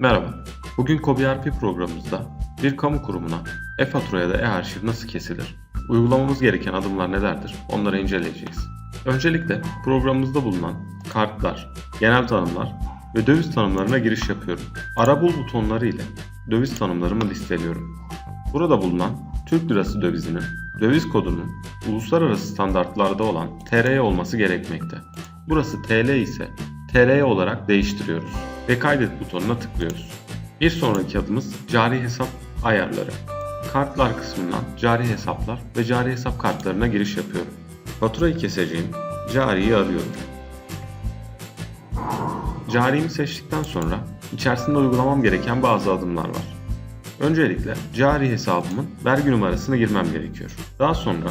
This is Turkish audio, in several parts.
Merhaba. Bugün Kobi ERP programımızda bir kamu kurumuna e-fatura da e-arşiv nasıl kesilir? Uygulamamız gereken adımlar nelerdir? Onları inceleyeceğiz. Öncelikle programımızda bulunan kartlar, genel tanımlar ve döviz tanımlarına giriş yapıyorum. Arabul butonları ile döviz tanımlarımı listeliyorum. Burada bulunan Türk lirası dövizinin döviz kodunun uluslararası standartlarda olan TR olması gerekmekte. Burası TL ise TL olarak değiştiriyoruz ve kaydet butonuna tıklıyoruz. Bir sonraki adımız cari hesap ayarları. Kartlar kısmından cari hesaplar ve cari hesap kartlarına giriş yapıyorum. Faturayı keseceğim cariyi arıyorum. Carimi seçtikten sonra içerisinde uygulamam gereken bazı adımlar var. Öncelikle cari hesabımın vergi numarasını girmem gerekiyor. Daha sonra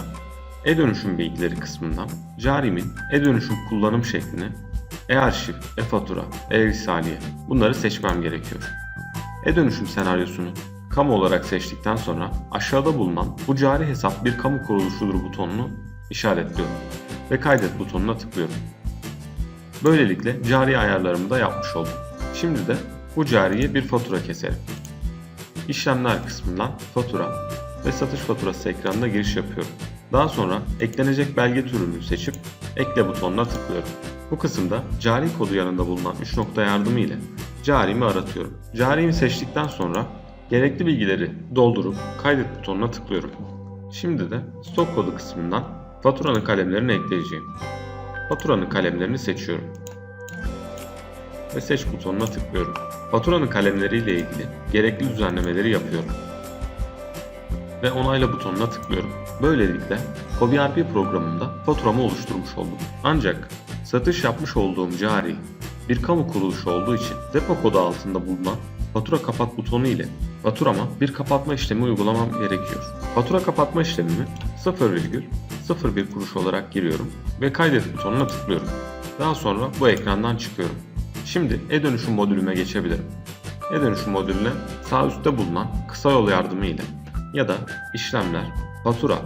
e-dönüşüm bilgileri kısmından carimin e-dönüşüm kullanım şeklini e-arşiv, e-fatura, e-risaliye bunları seçmem gerekiyor. E-dönüşüm senaryosunu kamu olarak seçtikten sonra aşağıda bulunan bu cari hesap bir kamu kuruluşudur butonunu işaretliyorum ve kaydet butonuna tıklıyorum. Böylelikle cari ayarlarımı da yapmış oldum. Şimdi de bu cariye bir fatura keserim. İşlemler kısmından fatura ve satış faturası ekranına giriş yapıyorum. Daha sonra eklenecek belge türünü seçip ekle butonuna tıklıyorum. Bu kısımda cari kodu yanında bulunan 3 nokta yardımı ile carimi aratıyorum. Carimi seçtikten sonra gerekli bilgileri doldurup kaydet butonuna tıklıyorum. Şimdi de stok kodu kısmından faturanın kalemlerini ekleyeceğim. Faturanın kalemlerini seçiyorum. Ve seç butonuna tıklıyorum. Faturanın kalemleriyle ilgili gerekli düzenlemeleri yapıyorum. Ve onayla butonuna tıklıyorum. Böylelikle CobiRP programımda faturamı oluşturmuş oldum. Ancak satış yapmış olduğum cari bir kamu kuruluşu olduğu için depo kodu altında bulunan fatura kapat butonu ile faturama bir kapatma işlemi uygulamam gerekiyor. Fatura kapatma işlemimi 0,01 kuruş olarak giriyorum ve kaydet butonuna tıklıyorum. Daha sonra bu ekrandan çıkıyorum. Şimdi e-dönüşüm modülüme geçebilirim. E-dönüşüm modülüne sağ üstte bulunan kısa yol yardımı ile ya da işlemler, fatura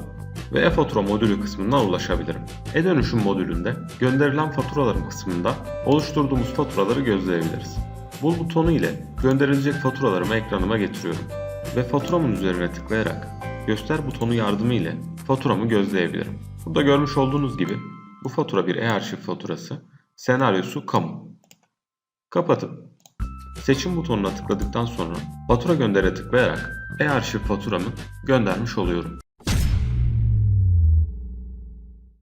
ve e-fatura modülü kısmından ulaşabilirim. E-dönüşüm modülünde gönderilen faturaların kısmında oluşturduğumuz faturaları gözleyebiliriz. Bul butonu ile gönderilecek faturalarımı ekranıma getiriyorum ve faturamın üzerine tıklayarak göster butonu yardımı ile faturamı gözleyebilirim. Burada görmüş olduğunuz gibi bu fatura bir e-arşiv faturası, senaryosu kamu. Kapatıp seçim butonuna tıkladıktan sonra fatura göndere tıklayarak e-arşiv faturamı göndermiş oluyorum.